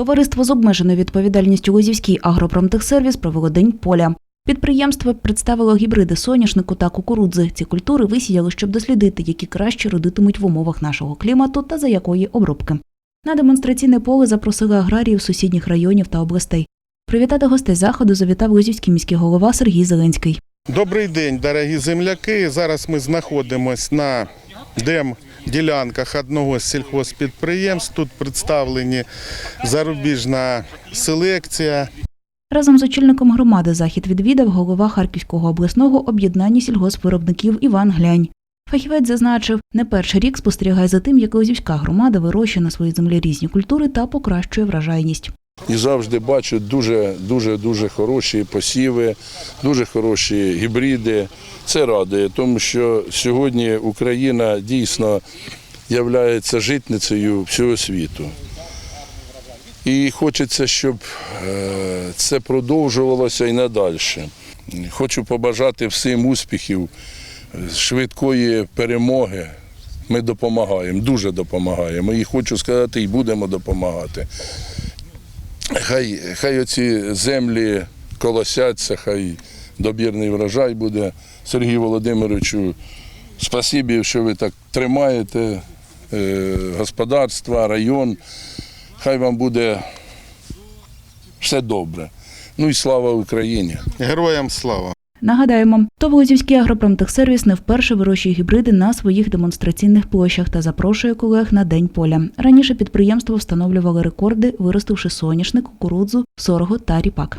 Товариство з обмеженою відповідальністю Лозівський агропромтехсервіс провело день поля. Підприємство представило гібриди соняшнику та кукурудзи. Ці культури висіяли, щоб дослідити, які краще родитимуть в умовах нашого клімату та за якої обробки. На демонстраційне поле запросили аграріїв сусідніх районів та областей. Привітати гостей заходу завітав Лозівський міський голова Сергій Зеленський. Добрий день, дорогі земляки. Зараз ми знаходимося на дем-ділянках одного з сільхозпідприємств. Тут представлені зарубіжна селекція. Разом з очільником громади захід відвідав голова Харківського обласного об'єднання сільгоспвиробників Іван Глянь. Фахівець зазначив, не перший рік спостерігає за тим, як Лозівська громада вирощує на своїй землі різні культури та покращує вражайність. І завжди бачу дуже дуже дуже хороші посіви, дуже хороші гібриди. Це радує, тому що сьогодні Україна дійсно є житницею всього світу. І хочеться, щоб е, це продовжувалося і надалі. Хочу побажати всім успіхів, швидкої перемоги. Ми допомагаємо, дуже допомагаємо. І хочу сказати, і будемо допомагати. Хай, хай оці землі колосяться, хай добірний врожай буде. Сергію Володимировичу, спасибі, що ви так тримаєте е, господарство, район. Хай вам буде все добре. Ну і слава Україні! Героям слава! Нагадаємо, Товолозівський агропромтехсервіс не вперше вирощує гібриди на своїх демонстраційних площах та запрошує колег на день поля. Раніше підприємство встановлювало рекорди, виростивши соняшник, кукурудзу, сорго та ріпак.